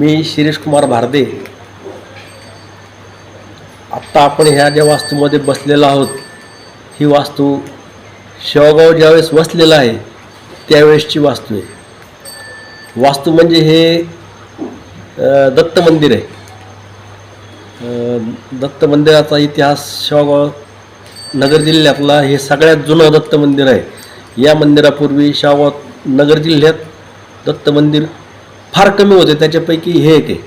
मी शिरीष कुमार भारदे. आत्ता आपण ह्या ज्या वास्तूमध्ये बसलेलो आहोत ही वास्तू शेवगाव ज्यावेळेस वसलेला आहे त्यावेळेसची वास्तू आहे. वास्तू म्हणजे हे दत्त मंदिर आहे. दत्त मंदिराचा इतिहास शेवगाव नगर जिल्ह्यातला हे सगळ्यात जुनं दत्त मंदिर आहे. या मंदिरापूर्वी शेवगाव नगर जिल्ह्यात दत्त मंदिर फार कमी होते त्याच्यापैकी हे एक आहे.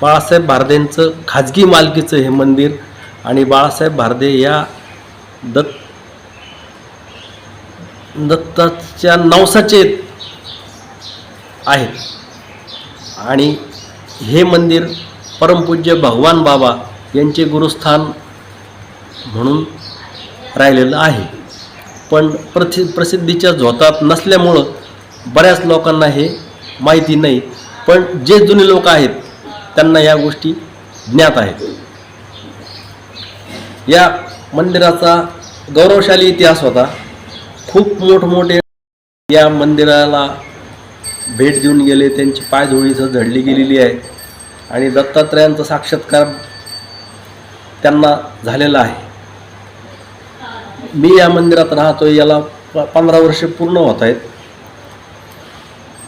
बाळासाहेब भारदेंचं खाजगी मालकीचं हे मंदिर आणि बाळासाहेब भारदे या दत्त दत्ताच्या नवसाचे आहेत. आणि हे मंदिर परमपूज्य भगवान बाबा यांचे गुरुस्थान म्हणून राहिलेलं आहे. पण प्रथि प्रसिद्धीच्या झोतात नसल्यामुळं बऱ्याच लोकांना हे माहिती नाही पण जे जुने लोक आहेत त्यांना या गोष्टी ज्ञात आहेत. या मंदिराचा गौरवशाली इतिहास होता. खूप मोठमोठे या मंदिराला भेट देऊन गेले त्यांची पायधुळी इथं झडली गेलेली आहे आणि दत्तात्रयांचा साक्षात्कार त्यांना झालेला आहे. मी या मंदिरात राहतो याला प- पंधरा वर्ष पूर्ण होत आहेत.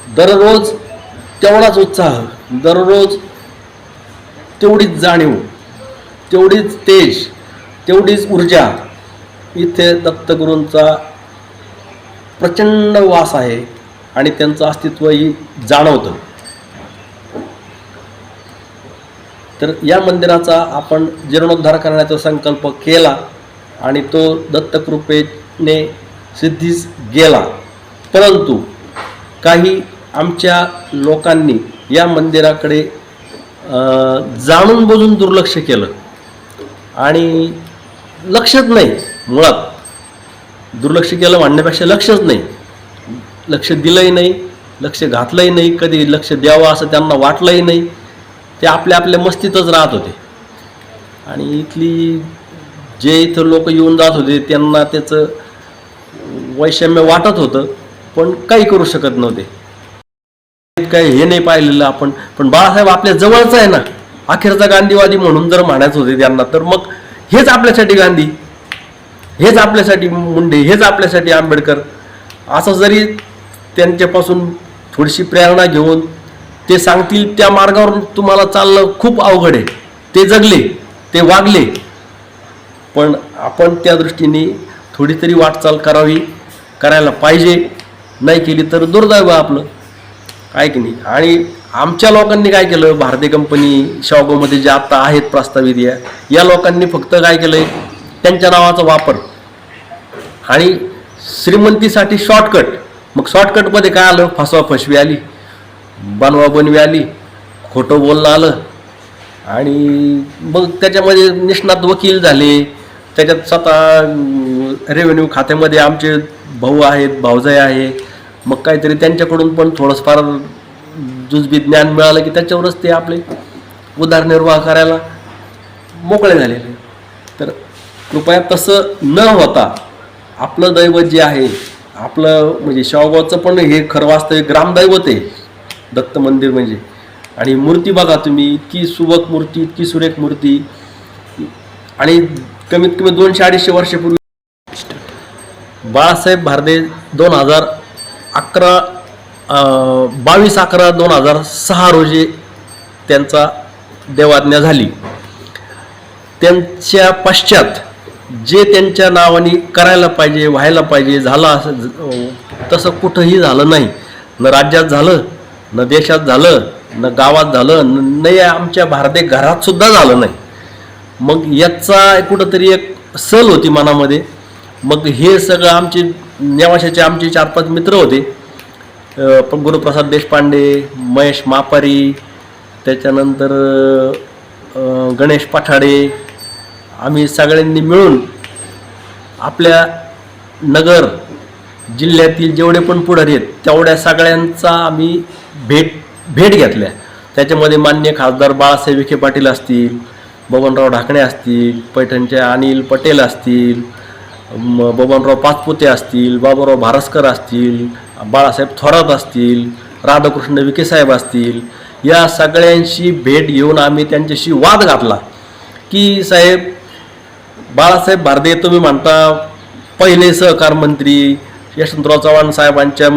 दररोज तेवढाच उत्साह दररोज तेवढीच जाणीव तेवढीच तेज तेवढीच ऊर्जा इथे दत्तगुरूंचा प्रचंड वास आहे आणि त्यांचं अस्तित्वही जाणवतं. तर या मंदिराचा आपण जीर्णोद्धार करण्याचा संकल्प केला आणि तो दत्तकृपेने सिद्धीस गेला. परंतु काही आमच्या लोकांनी या मंदिराकडे जाणून बुजून दुर्लक्ष केलं. आणि लक्षच नाही मुळात. दुर्लक्ष केलं म्हणण्यापेक्षा लक्षच नाही. लक्ष दिलंही नाही लक्ष घातलंही नाही कधी लक्ष द्यावं असं त्यांना वाटलंही नाही. ते आपल्या आपल्या मस्तीतच राहत होते. आणि इथली जे इथं लोक येऊन जात होते त्यांना त्याचं वैषम्य वाटत होतं पण काही करू शकत नव्हते. काही हे नाही पाहिलेलं आपण. पण बाळासाहेब आपल्या जवळच आहे ना. अखेरचा गांधीवादी म्हणून जर म्हणायचं होते त्यांना तर मग हेच आपल्यासाठी गांधी. हेच आपल्यासाठी मुंडे. हेच आपल्यासाठी आंबेडकर. असं जरी त्यांच्यापासून थोडीशी प्रेरणा घेऊन ते सांगतील त्या मार्गावर तुम्हाला चाललं खूप अवघड आहे. ते जगले ते वागले. पण आपण त्या दृष्टीने थोडी तरी वाटचाल करावी करायला पाहिजे. नाही केली तर दुर्दैव आपलं. आहे की नाही आणि आमच्या लोकांनी काय केलं? भारतीय कंपनी शॉगोमध्ये जे आता आहेत प्रस्तावित या या लोकांनी फक्त काय केलं त्यांच्या नावाचा वापर. आणि श्रीमंतीसाठी शॉर्टकट मग शॉर्टकटमध्ये काय आलं? फसवा फसवी आली. बनवा बनवी आली. खोटं बोलणं आलं. आणि मग त्याच्यामध्ये निष्णात वकील झाले. त्याच्यात स्वतः रेव्हेन्यू खात्यामध्ये आमचे भाऊ आहेत भाऊजाई आहे. मग काहीतरी त्यांच्याकडून पण थोडंफार जुजबी ज्ञान मिळालं की त्याच्यावरच ते आपले उदरनिर्वाह करायला मोकळे झालेले तर कृपया तसं न होता आपलं दैवत जे आहे आपलं म्हणजे शावगावचं पण हे खरं वास्तविक ग्रामदैवत आहे दत्त मंदिर म्हणजे. आणि मूर्ती बघा तुम्ही इतकी सुबक मूर्ती इतकी सुरेख मूर्ती. आणि कमीत कमी दोनशे अडीचशे वर्षापूर्वी. बाळासाहेब भारदे दोन हजार अकरा बावीस अकरा दोन हजार सहा रोजी त्यांचा देवाज्ञा झाली. त्यांच्या पश्चात जे त्यांच्या नावाने करायला पाहिजे व्हायला पाहिजे झालं असं तसं कुठंही झालं नाही. न राज्यात झालं न देशात झालं न गावात झालं न या आमच्या भारतीय घरातसुद्धा झालं नाही. मग याचा कुठंतरी एक सल होती मनामध्ये. मग हे सगळं आमचे नेवाशाचे आमचे चार पाच मित्र होते. गुरुप्रसाद देशपांडे महेश मापारी त्याच्यानंतर गणेश पठाडे आम्ही सगळ्यांनी मिळून आपल्या नगर जिल्ह्यातील जेवढे पण पुढारी आहेत तेवढ्या सगळ्यांचा आम्ही भेट भेट घेतल्या. त्याच्यामध्ये मान्य खासदार बाळासाहेब विखे पाटील असतील बबनराव ढाकणे असतील पैठणचे अनिल पटेल असतील म- बबनराव पाचपुते असतील बाबूराव भारसकर असतील बाळासाहेब थोरात असतील राधाकृष्ण विखे साहेब असतील या सगळ्यांशी भेट घेऊन आम्ही त्यांच्याशी वाद घातला की साहेब बाळासाहेब भारदे तुम्ही म्हणता पहिले सहकार मंत्री यशवंतराव चव्हाण साहेबांच्या